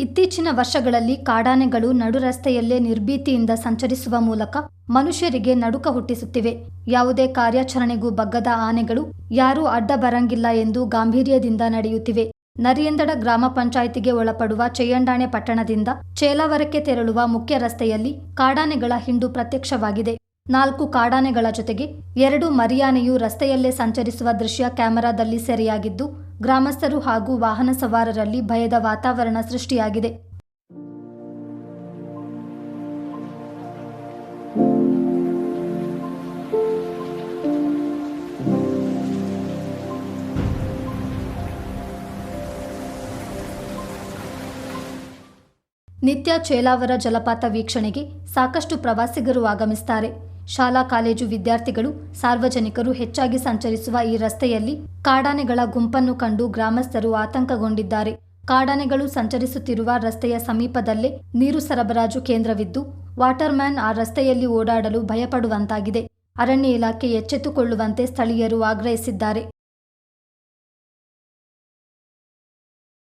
ಇತ್ತೀಚಿನ ವರ್ಷಗಳಲ್ಲಿ ಕಾಡಾನೆಗಳು ನಡು ರಸ್ತೆಯಲ್ಲೇ ನಿರ್ಭೀತಿಯಿಂದ ಸಂಚರಿಸುವ ಮೂಲಕ ಮನುಷ್ಯರಿಗೆ ನಡುಕ ಹುಟ್ಟಿಸುತ್ತಿವೆ. ಯಾವುದೇ ಕಾರ್ಯಾಚರಣೆಗೂ ಬಗ್ಗದ ಆನೆಗಳು ಯಾರೂ ಅಡ್ಡ ಬರಂಗಿಲ್ಲ ಎಂದು ಗಾಂಭೀರ್ಯದಿಂದ ನಡೆಯುತ್ತಿವೆ. ನರಿಯಂದಡ ಗ್ರಾಮ ಪಂಚಾಯಿತಿಗೆ ಒಳಪಡುವ ಚೆಯ್ಯಂಡಾಣೆ ಪಟ್ಟಣದಿಂದ ಚೇಲಾವರಕ್ಕೆ ತೆರಳುವ ಮುಖ್ಯ ರಸ್ತೆಯಲ್ಲಿ ಕಾಡಾನೆಗಳ ಹಿಂಡು ಪ್ರತ್ಯಕ್ಷವಾಗಿದೆ. ನಾಲ್ಕು ಕಾಡಾನೆಗಳ ಜೊತೆಗೆ ಎರಡು ಮರಿಯಾನೆಯು ರಸ್ತೆಯಲ್ಲೇ ಸಂಚರಿಸುವ ದೃಶ್ಯ ಕ್ಯಾಮೆರಾದಲ್ಲಿ ಸೆರೆಯಾಗಿದ್ದು ಗ್ರಾಮಸ್ಥರು ಹಾಗೂ ವಾಹನ ಸವಾರರಲ್ಲಿ ಭಯದ ವಾತಾವರಣ ಸೃಷ್ಟಿಯಾಗಿದೆ. ನಿತ್ಯ ಚೇಲಾವರ ಜಲಪಾತ ವೀಕ್ಷಣೆಗೆ ಸಾಕಷ್ಟು ಪ್ರವಾಸಿಗರು ಆಗಮಿಸುತ್ತಾರೆ ಶಾಲಾ ಕಾಲೇಜು ವಿದ್ಯಾರ್ಥಿಗಳು, ಸಾರ್ವಜನಿಕರು ಹೆಚ್ಚಾಗಿ ಸಂಚರಿಸುವ ಈ ರಸ್ತೆಯಲ್ಲಿ ಕಾಡಾನೆಗಳ ಗುಂಪನ್ನು ಕಂಡು ಗ್ರಾಮಸ್ಥರು ಆತಂಕಗೊಂಡಿದ್ದಾರೆ. ಕಾಡಾನೆಗಳು ಸಂಚರಿಸುತ್ತಿರುವ ರಸ್ತೆಯ ಸಮೀಪದಲ್ಲೇ ನೀರು ಸರಬರಾಜು ಕೇಂದ್ರವಿದ್ದು, ವಾಟರ್ಮ್ಯಾನ್ ಆ ರಸ್ತೆಯಲ್ಲಿ ಓಡಾಡಲು ಭಯಪಡುವಂತಾಗಿದೆ. ಅರಣ್ಯ ಇಲಾಖೆ ಎಚ್ಚೆತ್ತುಕೊಳ್ಳುವಂತೆ ಸ್ಥಳೀಯರು ಆಗ್ರಹಿಸಿದ್ದಾರೆ.